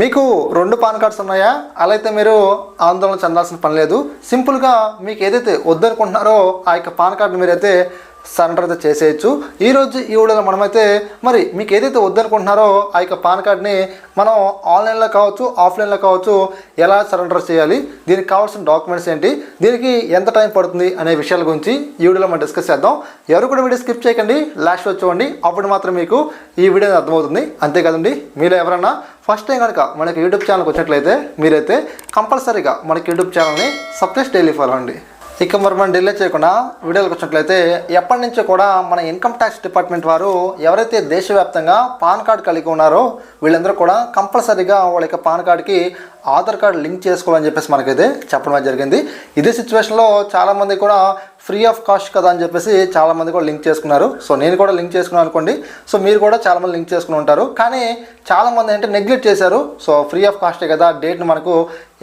మీకు రెండు PAN cards ఉన్నాయా? అలా అయితే మీరు ఆందోళన చెందాల్సిన పని లేదు. సింపుల్గా మీకు ఏదైతే వద్దనుకుంటున్నారో ఆ యొక్క పాన్ కార్డుని మీరైతే సరెండర్ అయితే చేసేయచ్చు. ఈరోజు ఈ వీడియోలో మనమైతే మరి మీకు ఏదైతే వద్దనుకుంటున్నారో ఆ యొక్క పాన్ కార్డ్ని మనం ఆన్లైన్లో కావచ్చు ఆఫ్లైన్లో కావచ్చు ఎలా సరెండర్ చేయాలి దీనికి కావాల్సిన డాక్యుమెంట్స్ ఏంటి దీనికి ఎంత టైం పడుతుంది అనే విషయాల గురించి ఈ వీడియోలో మనం డిస్కస్ చేద్దాం. ఎవరు కూడా వీడియో స్కిప్ చేయకండి లాస్ట్ చూడండి. అప్పుడు మాత్రం మీకు ఈ వీడియో అర్థమవుతుంది. అంతేకాదండి మీరు ఎవరన్నా ఫస్ట్ టైం కనుక మనకి యూట్యూబ్ ఛానల్కి వచ్చినట్లయితే మీరైతే కంపల్సరీగా మనకి యూట్యూబ్ ఛానల్ని సబ్స్క్రైబ్ డైలీ ఫాలో అండి ఇక మరి మనం డిలే చేయకుండా వీడియోలకు వచ్చినట్లయితే ఎప్పటి నుంచో కూడా మన ఇన్కమ్ ట్యాక్స్ డిపార్ట్మెంట్ వారు ఎవరైతే దేశవ్యాప్తంగా పాన్ కార్డ్ కలిగి ఉన్నారో వీళ్ళందరూ కూడా కంపల్సరీగా వాళ్ళ యొక్క పాన్ కార్డ్కి ఆధార్ కార్డ్ లింక్ చేసుకోవాలని చెప్పేసి మనకైతే చెప్పడం జరిగింది. ఇదే సిచ్యువేషన్లో చాలామంది కూడా ఫ్రీ ఆఫ్ కాస్ట్ కదా అని చెప్పేసి చాలామంది కూడా లింక్ చేసుకున్నారు. సో నేను కూడా లింక్ చేసుకున్నాను అనుకోండి. సో మీరు కూడా చాలామంది లింక్ చేసుకుని ఉంటారు. కానీ చాలామంది అంటే నెగ్లెక్ట్ చేశారు. సో ఫ్రీ ఆఫ్ కాస్టే కదా డేట్ని మనకు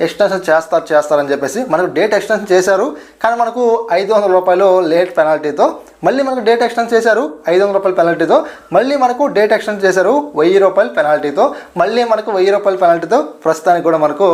ఎక్స్టెన్షన్ చేస్తారు చేస్తారని చెప్పేసి మనకు డేట్ ఎక్స్టెన్షన్ చేశారు. కానీ మనకు ఐదు వందల రూపాయలు లేట్ పెనాల్టీతో మళ్ళీ మనకు డేట్ ఎక్స్టెండ్ చేశారు ఐదు వందల రూపాయల పెనాల్టీతో మళ్ళీ మనకు డేట్ ఎక్స్టెండ్ చేశారు వెయ్యి రూపాయల పెనాల్టీతో మళ్ళీ మనకు వెయ్యి రూపాయల పెనాల్టీతో ప్రస్తుతానికి కూడా మనకు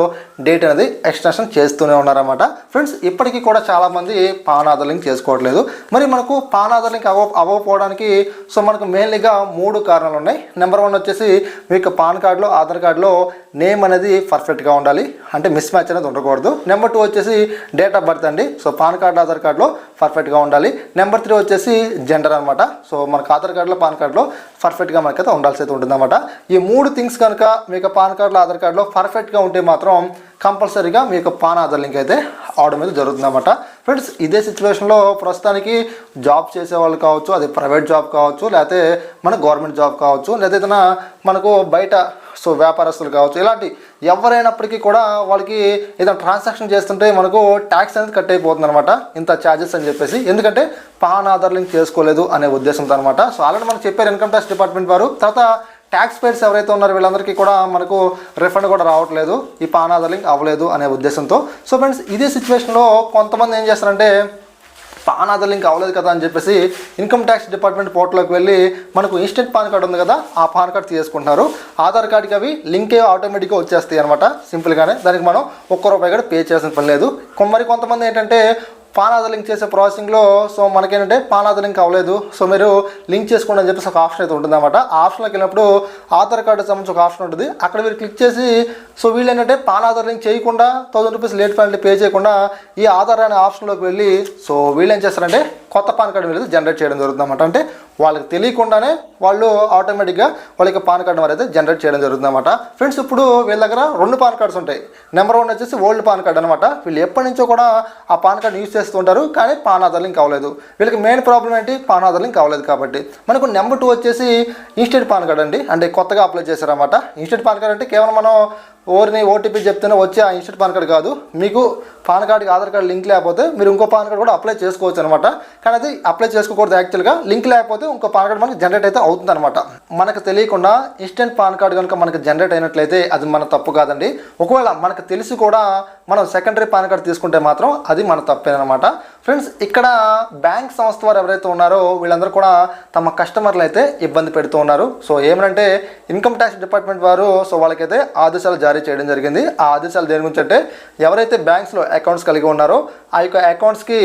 డేట్ అనేది ఎక్స్టెన్షన్ చేస్తూనే ఉన్నారన్నమాట. ఫ్రెండ్స్ ఇప్పటికీ కూడా చాలామంది పాన్ ఆధార్ లింక్ చేసుకోవట్లేదు. మరి మనకు పాన్ ఆధార్ లింక్ అవ్వ అవ్వకపోవడానికి సో మనకు మెయిన్లీగా మూడు కారణాలు ఉన్నాయి. నెంబర్ వన్ వచ్చేసి మీ యొక్క పాన్ కార్డులో ఆధార్ కార్డులో నేమ్ అనేది పర్ఫెక్ట్గా ఉండాలి. అంటే మిస్ మ్యాచ్ అనేది ఉండకూడదు. నెంబర్ టూ వచ్చేసి డేట్ ఆఫ్ బర్త్ అండి. సో పాన్ కార్డు ఆధార్ కార్డులో పర్ఫెక్ట్గా ఉండాలి. నెంబర్ త్రీ వచ్చేసి జెండర్ అనమాట సో మనకు ఆధార్ కార్డులో పాన్ కార్డులో పర్ఫెక్ట్గా మనకైతే ఉండాల్సి అయితే ఉంటుందన్నమాట. ఈ మూడు థింగ్స్ కనుక మీకు పాన్ కార్డులో ఆధార్ కార్డులో పర్ఫెక్ట్గా ఉంటే మాత్రం కంపల్సరీగా మీకు పాన్ ఆధార్ లింక్ అయితే అవడం మీద జరుగుతుందన్నమాట. ఫ్రెండ్స్ ఇదే సిచ్యువేషన్లో ప్రస్తుతానికి జాబ్ చేసే వాళ్ళు కావచ్చు అది ప్రైవేట్ జాబ్ కావచ్చు లేకపోతే మన గవర్నమెంట్ జాబ్ కావచ్చు లేదా ఏదైనా మనకు బయట సో వ్యాపారస్తులు కావచ్చు ఇలాంటి ఎవరైనప్పటికీ కూడా వాళ్ళకి ఏదైనా ట్రాన్సాక్షన్ చేస్తుంటే మనకు ట్యాక్స్ అనేది కట్ అయిపోతుంది అనమాట ఇంత ఛార్జెస్ అని చెప్పేసి. ఎందుకంటే పాన్ ఆధార్ లింక్ చేసుకోలేదు అనే ఉద్దేశంతో అనమాట సో ఆల్రెడీ మనకు చెప్పారు ఇన్కమ్ ట్యాక్స్ డిపార్ట్మెంట్ వారు. తర్వాత ట్యాక్స్ పేర్స్ ఎవరైతే ఉన్నారో వీళ్ళందరికీ కూడా మనకు రిఫండ్ కూడా రావట్లేదు. ఈ పాన్ ఆధార్ లింక్ అవ్వలేదు అనే ఉద్దేశంతో. సో ఫ్రెండ్స్ ఇదే సిచ్యువేషన్లో కొంతమంది ఏం చేస్తారంటే పాన్ ఆధార్ లింక్ అవ్వలేదు కదా అని చెప్పేసి ఇన్కమ్ ట్యాక్స్ డిపార్ట్మెంట్ పోర్టల్లోకి వెళ్ళి మనకు ఇన్స్టెంట్ పాన్ కార్డు ఉంది కదా ఆ పాన్ కార్డ్ తీసుకుంటున్నారు ఆధార్ కార్డ్కి అవి లింకే ఆటోమేటిక్గా వచ్చేస్తాయి అనమాట సింపుల్గానే దానికి మనం ఒక్క రూపాయి కూడా పే చేయాల్సిన పని లేదు. మరి కొంతమంది ఏంటంటే పాన్ ఆధార్ లింక్ చేసే ప్రాసెసింగ్లో సో మనకేంటంటే పాన్ ఆధార్ లింక్ అవ్వలేదు. సో మీరు లింక్ చేసుకోండి అని చెప్పేసి ఒక ఆప్షన్ అయితే ఉంటుంది అనమాట ఆప్షన్లోకి వెళ్ళినప్పుడు ఆధార్ కార్డు సంబంధించి ఒక ఆప్షన్ ఉంటుంది. అక్కడ మీరు క్లిక్ చేసి సో వీళ్ళు ఏంటంటే పాన్ ఆధార్ లింక్ చేయకుండా thousand rupees late penalty pay చేయకుండా ఈ ఆధార్ అనే ఆప్షన్లోకి వెళ్ళి సో వీళ్ళు ఏం చేస్తారంటే కొత్త పాన్ కార్డు మీద జనరేట్ చేయడం జరుగుతుంది అనమాట అంటే వాళ్ళకి తెలియకుండానే వాళ్ళు ఆటోమేటిక్గా వాళ్ళకి పాన్ కార్డు వారు అయితే జనరేట్ చేయడం జరుగుతుంది అనమాట ఫ్రెండ్స్ ఇప్పుడు వీళ్ళ దగ్గర రెండు పాన్ కార్డ్స్ ఉంటాయి. నెంబర్ వన్ వచ్చేసి ఓల్డ్ పాన్ కార్డ్ అనమాట వీళ్ళు ఎప్పటి నుంచో కూడా ఆ పాన్ కార్డ్ యూస్ చేస్తుంటారు కానీ పాన్ ఆధార్ లింక్ అవ్వలేదు. వీళ్ళకి మెయిన్ ప్రాబ్లం ఏంటి? పాన్ ఆధార్ లింక్ అవ్వలేదు కాబట్టి. మనకు నెంబర్ టూ వచ్చేసి ఇన్స్టెంట్ పాన్ కార్డ్ అండి. అంటే కొత్తగా అప్లై చేశారన్నమాట. ఇన్స్టెంట్ పాన్ కార్డ్ అంటే కేవలం మనం ఓరిని ఓటీపీ చెప్తేనే వచ్చే ఆ ఇన్స్టెంట్ పాన్ కార్డ్ కాదు. మీకు పాన్ కార్డ్కి ఆధార్ కార్డు లింక్ లేకపోతే మీరు ఇంకో పాన్ కార్డ్ కూడా అప్లై చేసుకోవచ్చు అనమాట కానీ అది అప్లై చేసుకోకూడదు యాక్చువల్గా. లింక్ లేకపోతే ఇంకో పాన్ కార్డ్ మనకి జనరేట్ అయితే అవుతుంది అనమాట మనకు తెలియకుండా ఇన్స్టెంట్ పాన్ కార్డ్ కనుక మనకి జనరేట్ అయినట్లయితే అది మన తప్పు కాదండి. ఒకవేళ మనకు తెలిసి కూడా మనం సెకండరీ పాన్ కార్డ్ తీసుకుంటే మాత్రం అది మన తప్పేనమాట ఫ్రెండ్స్ ఇక్కడ బ్యాంక్ సంస్థ వారు ఎవరైతే ఉన్నారో వీళ్ళందరూ కూడా తమ కస్టమర్లు అయితే ఇబ్బంది పెడుతూ ఉన్నారు. సో ఏమంటే ఇన్కమ్ ట్యాక్స్ డిపార్ట్మెంట్ వారు సో వాళ్ళకైతే ఆదేశాలు జారీ చేయడం జరిగింది. ఆ ఆదేశాలు దేని గురించి అంటే ఎవరైతే బ్యాంక్స్లో అకౌంట్స్ కలిగి ఉన్నారో ఆ యొక్క అకౌంట్స్కి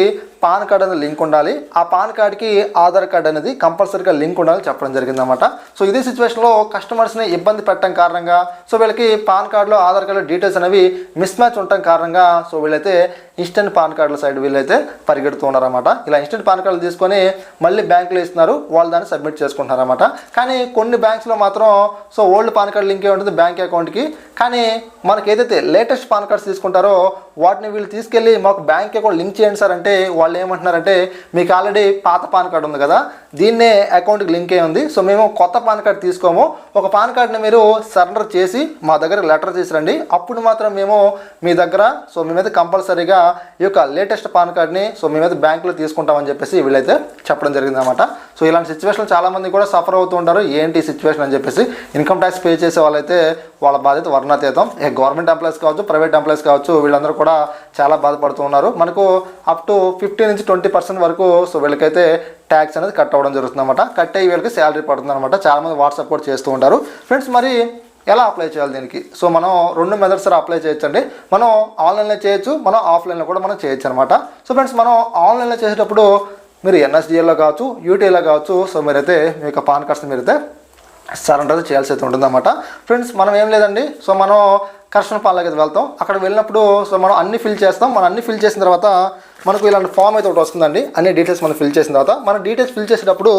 పాన్ కార్డ్ అనేది లింక్ ఉండాలి. ఆ పాన్ కార్డ్కి ఆధార్ కార్డ్ అనేది కంపల్సరీగా లింక్ ఉండాలని చెప్పడం జరిగింది అనమాట సో ఇదే సిచ్యువేషన్లో కస్టమర్స్ని ఇబ్బంది పెట్టడం కారణంగా సో వీళ్ళకి పాన్ కార్డులో ఆధార్ కార్డులో డీటెయిల్స్ అనేవి మిస్ మ్యాచ్ ఉండటం కారణంగా సో వీళ్ళైతే ఇన్స్టెంట్ పాన్ కార్డుల సైడ్ వీళ్ళైతే పరిగెడుతూ ఉన్నారన్నమాట. ఇలా ఇన్స్టెంట్ పాన్ కార్డులు తీసుకొని మళ్ళీ బ్యాంకులో ఇస్తున్నారు. వాళ్ళు దాన్ని సబ్మిట్ చేసుకుంటున్నారన్నమాట. కానీ కొన్ని బ్యాంక్స్లో మాత్రం సో ఓల్డ్ పాన్ కార్డు లింకే ఉంటుంది బ్యాంక్ అకౌంట్కి. కానీ మనకి ఏదైతే లేటెస్ట్ పాన్ కార్డ్స్ తీసుకుంటారో వాటిని వీళ్ళు తీసుకెళ్ళి మాకు బ్యాంక్ అకౌంట్ లింక్ చేయండి సార్ అంటే వాళ్ళు ఏమంటున్నారంటే మీకు ఆల్రెడీ పాత పాన్ కార్డు ఉంది కదా దీన్నే అకౌంట్కి లింక్ అయి ఉంది సో మేము కొత్త పాన్ కార్డు తీసుకోము. ఒక పాన్ కార్డుని మీరు సరెండర్ చేసి మా దగ్గర లెటర్ తీసురండి. అప్పుడు మాత్రం మేము మీ దగ్గర సో మేమైతే కంపల్సరీగా ఈ యొక్క లేటెస్ట్ పాన్ కార్డ్ని సో మేమైతే బ్యాంకులో తీసుకుంటామని చెప్పేసి వీళ్ళైతే చెప్పడం జరిగింది అనమాట సో ఇలాంటి సిచ్యువేషన్లు చాలామంది కూడా సఫర్ అవుతూ ఉంటారు. ఏంటి సిచ్యువేషన్ అని చెప్పేసి ఇన్కమ్ ట్యాక్స్ పే చేసే వాళ్ళైతే వాళ్ళ బాధ్యత వర్ణాతీతం. ఏ గవర్నమెంట్ ఎంప్లాయీస్ కావచ్చు ప్రైవేట్ ఎంప్లాయీస్ కావచ్చు వీళ్ళందరూ కూడా చాలా బాధపడుతూ ఉన్నారు. మనకు అప్ టు ఫిఫ్టీ ఫిఫ్టీ నుంచి ట్వంటీ పర్సెంట్ వరకు సో వీళ్ళకైతే ట్యాక్స్ అనేది కట్ అవ్వడం జరుగుతుంది అనమాట కట్ అయ్యి వీళ్ళకి శాలరీ పడుతుంది అనమాట చాలామంది వాట్సాప్ కూడా చేస్తూ ఉంటారు. ఫ్రెండ్స్ మరి ఎలా అప్లై చేయాలి దీనికి? సో మనం రెండు మెథడ్స్ అప్లై చేయొచ్చండి. మనం ఆన్లైన్లో చేయొచ్చు మనం ఆఫ్లైన్లో కూడా మనం చేయొచ్చు అనమాట సో ఫ్రెండ్స్ మనం ఆన్లైన్లో చేసేటప్పుడు మీరు ఎన్ఎస్డిఎల్లో కావచ్చు యూటీఏలో కావచ్చు సో మీరైతే మీ యొక్క పాన్ కార్డ్స్ మీరైతే సరెండర్ చేయాల్సి అయితే ఉంటుందన్నమాట. ఫ్రెండ్స్ మనం ఏం లేదండి. సో మనం కర్షణ పాలకి అయితే వెళ్తాం. అక్కడ వెళ్ళినప్పుడు సో మనం అన్ని ఫిల్ చేస్తాం. మనం అన్ని ఫిల్ చేసిన తర్వాత మనకు ఇలాంటి ఫామ్ అయితే ఒకటి వస్తుందండి. అన్ని డీటెయిల్స్ మనం ఫిల్ చేసిన తర్వాత మన డీటెయిల్స్ ఫిల్ చేసేటప్పుడు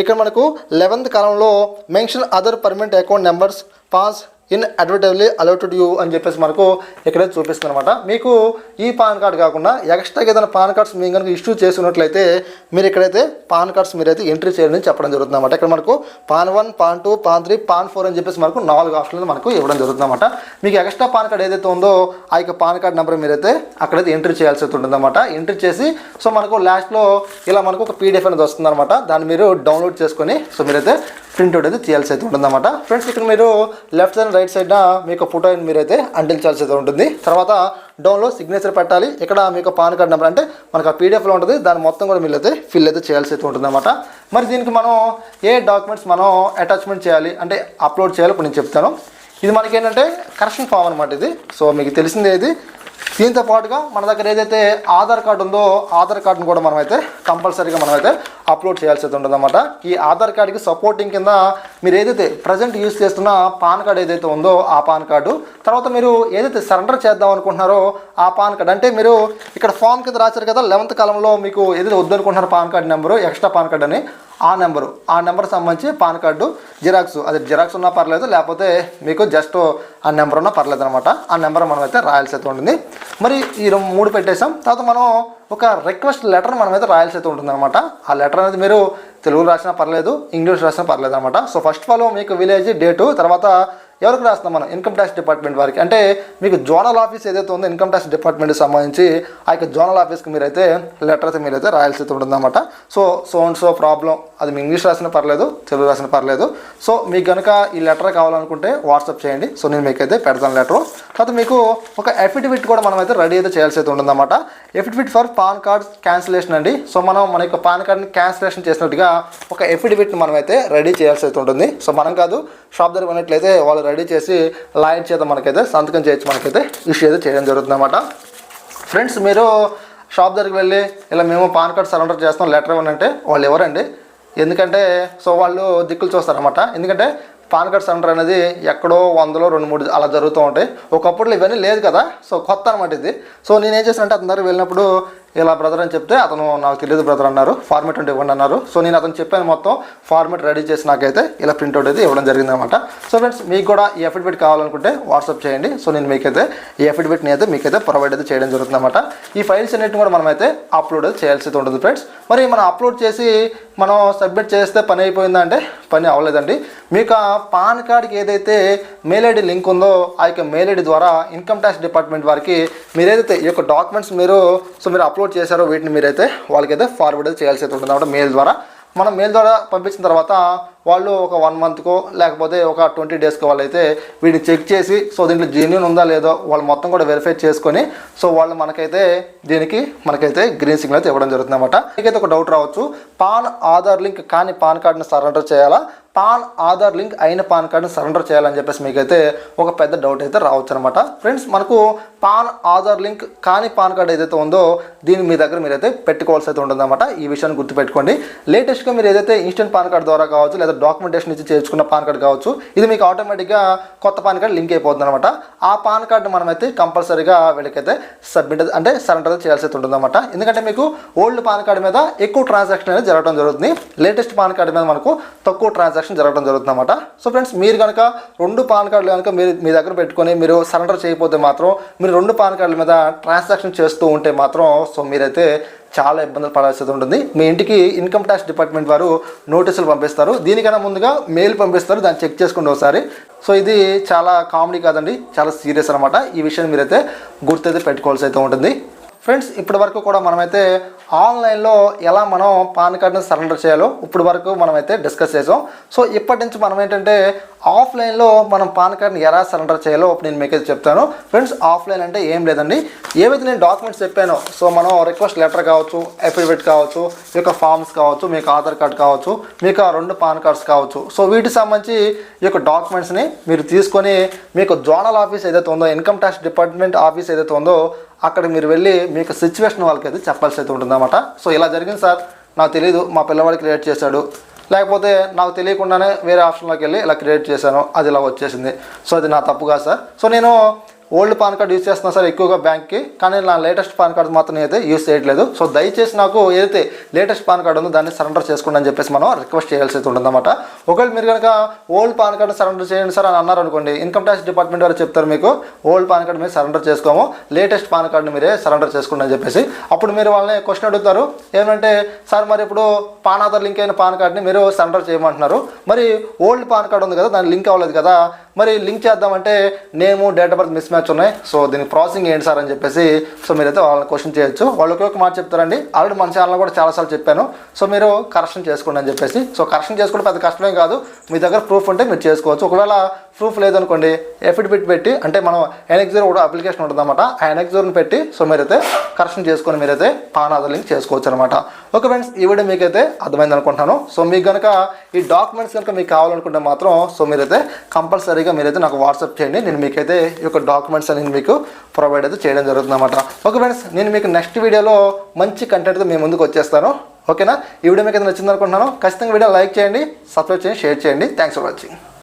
ఇక్కడ మనకు లెవెన్త్ కాలంలో mention other permanent account numbers pass inadvertently allotted you అని చెప్పేసి మనకు ఇక్కడైతే చూపిస్తుంది అనమాట మీకు ఈ పాన్ కార్డ్ కాకుండా ఎక్స్ట్రాగా ఏదైనా పాన్ కార్డ్స్ మీరు కనుక ఇష్యూ చేసుకున్నట్లయితే మీరు ఇక్కడైతే పాన్ కార్డ్స్ మీరైతే ఎంట్రీ చేయాలని చెప్పడం జరుగుతుంది అనమాట ఇక్కడ మనకు PAN one PAN two PAN three PAN four అని చెప్పేసి మనకు నాలుగు ఆప్షన్లు మనకు ఇవ్వడం జరుగుతుంది అనమాట మీకు ఎక్స్ట్రా పాన్ కార్డ్ ఏదైతే ఉందో ఆ యొక్క పాన్ కార్డ్ నెంబర్ మీరైతే అక్కడైతే ఎంట్రీ చేయాల్సి ఉంటుంది అనమాట ఎంట్రీ చేసి సో మనకు లాస్ట్లో ఇలా మనకు ఒక పీడిఎఫ్ అనేది వస్తుంది అనమాట దాన్ని మీరు డౌన్లోడ్ చేసుకొని సో మీరైతే ప్రింట్అవుట్ అయితే తీయాల్సి అయితే ఉంటుందన్నమాట. ఫ్రెండ్స్ ఇక్కడ మీరు లెఫ్ట్ సైడ్ రైట్ సైడ్ మీకు ఫోటో మీరైతే అంటించాల్సి అయితే ఉంటుంది. తర్వాత డౌన్లో సిగ్నేచర్ పెట్టాలి. ఇక్కడ మీకు పాన్ కార్డ్ నెంబర్ అంటే మనకు ఆ పీడిఎఫ్లో ఉంటుంది. దాన్ని మొత్తం కూడా మీరు అయితే ఫిల్ అయితే చేయాల్సి అయితే ఉంటుందన్నమాట. మరి దీనికి మనం ఏ డాక్యుమెంట్స్ మనం అటాచ్మెంట్ చేయాలి? అంటే అప్లోడ్ చేయాలి. ఇప్పుడు నేను చెప్తాను. ఇది మనకి ఏంటంటే కరెక్షన్ ఫామ్ అనమాట ఇది. సో మీకు తెలిసిందే ఇది. దీంతో పాటుగా మన దగ్గర ఏదైతే ఆధార్ కార్డు ఉందో ఆధార్ కార్డును కూడా మనమైతే కంపల్సరీగా మనమైతే అప్లోడ్ చేయాల్సి అయితే ఉంటుందన్నమాట. ఈ ఆధార్ కార్డుకి సపోర్టింగ్ కింద మీరు ఏదైతే ప్రజెంట్ యూస్ చేస్తున్న పాన్ కార్డ్ ఏదైతే ఉందో ఆ పాన్ కార్డు తర్వాత మీరు ఏదైతే సరెండర్ చేద్దాం అనుకుంటున్నారో ఆ పాన్ కార్డ్ అంటే మీరు ఇక్కడ ఫామ్ కింద రాశారు కదా లెవెంత్ కాలంలో మీకు ఏదైతే వద్దనుకుంటున్నారో PAN card number extra PAN card అని ఆ నెంబరు. ఆ నెంబర్ సంబంధించి పాన్ కార్డు జిరాక్స్. అది జిరాక్స్ ఉన్నా పర్లేదు లేకపోతే మీకు జస్ట్ ఆ నెంబర్ ఉన్నా పర్లేదు అనమాట ఆ నెంబర్ మనం అయితే రాయాల్సి అయితే ఉంటుంది. మరి ఈ రెండు మూడు పెట్టేసాం. తర్వాత మనం ఒక రిక్వెస్ట్ లెటర్ మనం అయితే రాయాల్సి అయితే ఉంటుంది అనమాట ఆ లెటర్ అనేది మీరు తెలుగు రాసినా పర్లేదు ఇంగ్లీష్ రాసినా పర్లేదు అనమాట సో ఫస్ట్ ఆఫ్ ఆల్ మీకు విలేజ్ డేటు తర్వాత ఎవరికి రాస్తున్నాం మనం? ఇన్కమ్ ట్యాక్స్ డిపార్ట్మెంట్ వారికి. అంటే మీకు జోనల్ ఆఫీస్ ఏదైతే ఉందో ఇన్కమ్ ట్యాక్స్ డిపార్ట్మెంట్కి సంబంధించి ఆ యొక్క జోనల్ ఆఫీస్కి మీరైతే లెటర్ అయితే మీరైతే రాయాల్సి అయితే ఉంటుందన్నమాట. So so and so problem అది మీ ఇంగ్లీష్ రాసిన పర్లేదు తెలుగు రాసిన పర్లేదు. సో మీకు కనుక ఈ లెటర్ కావాలనుకుంటే వాట్సాప్ చేయండి. సో నేను మీకైతే పెడతాను లెటర్. తర్వాత మీకు ఒక ఎఫిడవిట్ కూడా మనం అయితే రెడీ అయితే చేయాల్సి అయితే ఉంటుందన్నమాట. Affidavit for PAN card cancellation అండి. సో మనం మన యొక్క పాన్ కార్డ్ని క్యాన్సిలేషన్ చేసినట్టుగా ఒక ఎఫిడవిట్ని మనం అయితే రెడీ చేయాల్సి అయితే ఉంటుంది. సో మనం కాదు షాప్ దగ్గర ఉన్నట్లయితే వాళ్ళు రెడీ చేసి లాయర్ చేత మనకైతే సంతకం చేయొచ్చు మనకైతే ఇష్యూ అయితే చేయడం జరుగుతుంది అనమాట ఫ్రెండ్స్ మీరు షాప్ దగ్గరికి వెళ్ళి ఇలా మేము పాన్ కార్డ్ సరెండర్ చేస్తాం లెటర్ ఇవ్వనంటే వాళ్ళు ఎవరండి ఎందుకంటే సో వాళ్ళు దిక్కులు చూస్తారనమాట ఎందుకంటే పాన్ కార్డ్ సెంటర్ అనేది ఎక్కడో వందలో రెండు మూడు అలా జరుగుతూ ఉంటాయి. ఒకప్పుడు ఇవన్నీ లేదు కదా సో కొత్త అనమాట ఇది. సో నేను చేశానంటే అందరూ వెళ్ళినప్పుడు ఇలా బ్రదర్ అని చెప్తే అతను నాకు తెలియదు బ్రదర్ అన్నారు. ఫార్మేట్ ఉంటే ఇవ్వండి అన్నారు. సో నేను అతను చెప్పాను మొత్తం ఫార్మేట్ రెడీ చేసి నాకైతే ఇలా ప్రింట్అవుట్ అయితే ఇవ్వడం జరిగింది అనమాట సో ఫ్రెండ్స్ మీకు కూడా ఈ ఎఫిడవిట్ కావాలనుకుంటే వాట్సాప్ చేయండి. సో నేను మీకైతే ఈ ఎఫిడవిట్ని అయితే మీకైతే ప్రొవైడ్ అయితే చేయడం జరుగుతుంది అనమాట ఈ ఫైల్స్ అన్నిటిని కూడా మనమైతే అప్లోడ్ చేయాల్సి ఉంటుంది ఫ్రెండ్స్ మరి మనం అప్లోడ్ చేసి మనం సబ్మిట్ చేస్తే పని అయిపోయిందంటే పని అవ్వలేదండి. మీకు ఆ పాన్ కార్డ్కి ఏదైతే మెయిల్ ఐడి లింక్ ఉందో ఆ యొక్క మెయిల్ ఐడి ద్వారా ఇన్కమ్ ట్యాక్స్ డిపార్ట్మెంట్ వారికి మీరు ఏదైతే ఈ యొక్క డాక్యుమెంట్స్ మీరు సో మీరు అప్లోడ్ చేశారో వీటిని మీరైతే వాళ్ళకైతే ఫార్వర్డ్ చేయాల్సి అయితే ఉంటుంది. అనమాట మెయిల్ ద్వారా మనం మెయిల్ ద్వారా పంపించిన తర్వాత వాళ్ళు ఒక వన్ మంత్కో లేకపోతే ఒక ట్వంటీ డేస్కో వాళ్ళైతే వీటిని చెక్ చేసి సో దీంట్లో జెన్యున్ ఉందా లేదో వాళ్ళు మొత్తం కూడా వెరిఫై చేసుకొని సో వాళ్ళు మనకైతే దీనికి మనకైతే గ్రీన్ సిగ్నల్ అయితే ఇవ్వడం జరుగుతుంది అనమాట మీకైతే ఒక డౌట్ రావచ్చు. పాన్ ఆధార్ లింక్ కానీ పాన్ కార్డ్ని సరెండర్ చేయాలా? పాన్ ఆధార్ లింక్ అయిన పాన్ కార్డ్ని సరెండర్ చేయాలని చెప్పేసి మీకైతే ఒక పెద్ద డౌట్ అయితే రావచ్చు అనమాట ఫ్రెండ్స్ మనకు పాన్ ఆధార్ లింక్ కాని పాన్ కార్డ్ ఏదైతే ఉందో దీన్ని మీ దగ్గర మీరైతే పెట్టుకోవాల్సి అయితే ఉంటుందన్నమాట. ఈ విషయాన్ని గుర్తుపెట్టుకోండి. లేటెస్ట్గా మీరు ఏదైతే ఇన్స్టెంట్ పాన్ కార్డ్ ద్వారా కావచ్చు లేదా డాక్యుమెంటేషన్ ఇచ్చి చేర్చుకున్న పాన్ కార్డ్ కావచ్చు. ఇది మీకు ఆటోమేటిక్గా కొత్త పాన్ కార్డ్ లింక్ అయిపోతుంది అనమాట ఆ పాన్ కార్డు మనమైతే కంపల్సరీగా వీళ్ళకైతే సబ్మిట్ అంటే సరెండర్ చేయాల్సి ఉంటుంది ఉంటుందన్నమాట. ఎందుకంటే మీకు ఓల్డ్ పాన్ కార్డ్ మీద ఎక్కువ ట్రాన్సాక్షన్ అనేది జరగడం జరుగుతుంది. లేటెస్ట్ పాన్ కార్డు మీద మనకు తక్కువ ట్రాన్సాక్షన్ జరగడం జరుగుతుంది అనమాట సో ఫ్రెండ్స్ మీరు కనుక రెండు పాన్ కార్డులు కనుక మీరు మీ దగ్గర పెట్టుకొని మీరు సరెండర్ చేయకపోతే మాత్రం మీరు రెండు పాన్ కార్డుల మీద ట్రాన్సాక్షన్ చేస్తూ ఉంటే మాత్రం సో మీరైతే చాలా ఇబ్బందులు పడాల్సి ఉంటుంది. మీ ఇంటికి ఇన్కమ్ ట్యాక్స్ డిపార్ట్మెంట్ వారు నోటీసులు పంపిస్తారు. దీనికన్నా ముందుగా మెయిల్ పంపిస్తారు. దాన్ని చెక్ చేసుకోండి ఒకసారి. సో ఇది చాలా కామెడీ కాదండి. చాలా సీరియస్ అనమాట ఈ విషయాన్ని మీరైతే గుర్తైతే పెట్టుకోవాల్సి అయితే ఉంటుంది. ఫ్రెండ్స్ ఇప్పటి వరకు కూడా మనమైతే ఆన్లైన్లో ఎలా మనం పాన్ కార్డ్ని సరెండర్ చేయాలో ఇప్పటి వరకు మనమైతే డిస్కస్ చేసాం. సో ఇప్పటి నుంచి మనం ఏంటంటే ఆఫ్లైన్లో మనం పాన్ కార్డ్ని ఎలా సరెండర్ చేయాలో నేను మీకు అయితే చెప్తాను. ఫ్రెండ్స్ ఆఫ్లైన్ అంటే ఏం లేదండి. ఏవైతే నేను డాక్యుమెంట్స్ చెప్పానో సో మనం రిక్వెస్ట్ లెటర్ కావచ్చు అఫిడవిట్ కావచ్చు ఈ యొక్క ఫామ్స్ కావచ్చు మీకు ఆధార్ కార్డ్ కావచ్చు మీకు ఆ రెండు పాన్ కార్డ్స్ కావచ్చు. సో వీటికి సంబంధించి ఈ యొక్క డాక్యుమెంట్స్ని మీరు తీసుకొని మీకు జోనల్ ఆఫీస్ ఏదైతే ఉందో ఇన్కమ్ ట్యాక్స్ డిపార్ట్మెంట్ ఆఫీస్ ఏదైతే ఉందో అక్కడ మీరు వెళ్ళి మీకు సిచ్యువేషన్ వాళ్ళకి అయితే చెప్పాల్సి అయితే ఉంటుందన్నమాట. సో ఇలా జరిగింది సార్. నాకు తెలియదు మా పిల్లవాడికి క్రియేట్ చేశాడు. లేకపోతే నాకు తెలియకుండానే వేరే ఆప్షన్లోకి వెళ్ళి ఇలా క్రియేట్ చేశాను. అది ఇలా వచ్చేసింది. సో అది నా తప్పు కాదు సార్. సో నేను ఓల్డ్ పాన్ కార్డ్ యూస్ చేస్తున్నా సార్ ఎక్కువగా బ్యాంక్కి కానీ నా లేటెస్ట్ పాన్ కార్డ్ మాత్రం అయితే యూస్ చేయట్లేదు. సో దయచేసి నాకు ఏదైతే లేటెస్ట్ పాన్ కార్డ్ ఉందో దాన్ని సరెండర్ చేసుకోండి అని చెప్పేసి మనం రిక్వెస్ట్ చేయాల్సి అయితే ఉంటుందన్నమాట. ఒకవేళ మీరు కనుక ఓల్డ్ పాన్ కార్డ్ సరెండర్ చేయండి సార్ అని అన్నారు అనుకోండి ఇన్కమ్ ట్యాక్స్ డిపార్ట్మెంట్ వారు చెప్తారు మీకు ఓల్డ్ పాన్ కార్డ్ మీరు సరెండర్ చేసుకోము లేటెస్ట్ పాన్ కార్డ్ని మీరే సరెండర్ చేసుకోండి అని చెప్పేసి. అప్పుడు మీరు వాళ్ళని క్వశ్చన్ అడుగుతారు ఏమంటే సార్ మరి ఇప్పుడు పాన్ ఆధార్ లింక్ అయిన పాన్ కార్డ్ని మీరు సరెండర్ చేయమంటున్నారు. మరి ఓల్డ్ పాన్ కార్డ్ ఉంది కదా దాని లింక్ అవ్వలేదు కదా మరి లింక్ చేద్దామంటే name date of birth mismatch ఉన్నాయి సో దీనికి ప్రాసెసింగ్ ఏంటి సార్ అని చెప్పేసి సో మీరైతే వాళ్ళని క్వశ్చన్ చేయొచ్చు. వాళ్ళకి ఒక మాట చెప్తారండి. ఆల్రెడీ మన ఛానల్లో కూడా చాలాసార్లు చెప్పాను. సో మీరు కరెక్షన్ చేసుకోండి అని చెప్పేసి. సో కరెక్షన్ చేసుకోవడం పెద్ద కష్టమే కాదు. మీ దగ్గర ప్రూఫ్ ఉంటే మీరు చేసుకోవచ్చు. ఒకవేళ ప్రూఫ్ లేదనుకోండి ఎఫిడవిట్ పెట్టి అంటే మనం ఎనెక్జర్ కూడా అప్లికేషన్ ఉంటుందన్నమాట. ఆ ఎనెక్జర్ని పెట్టి సో మీరైతే కరెక్షన్ చేసుకొని మీరైతే పాన్ ఆధార్ లింక్ చేసుకోవచ్చు అనమాట ఓకే ఫ్రెండ్స్ ఈ వీడియో మీకైతే అర్థమైంది అనుకుంటున్నాను. సో మీకు కనుక ఈ డాక్యుమెంట్స్ కనుక మీకు కావాలనుకుంటే మాత్రం సో మీరైతే కంపల్సరీగా మీరైతే నాకు వాట్సాప్ చేయండి. నేను మీకైతే ఈ యొక్క డాక్యుమెంట్స్ అనేది మీకు ప్రొవైడ్ అయితే చేయడం జరుగుతుంది అనమాట ఓకే ఫ్రెండ్స్ నేను మీకు నెక్స్ట్ వీడియోలో మంచి కంటెంట్తో మీ ముందుకు వచ్చేస్తాను. ఓకేనా? ఈ వీడియో మీకు అయితే నచ్చింది అనుకుంటున్నాను ఖచ్చితంగా వీడియో లైక్ చేయండి సబ్స్క్రైబ్ చేయండి షేర్ చేయండి. Thanks for watching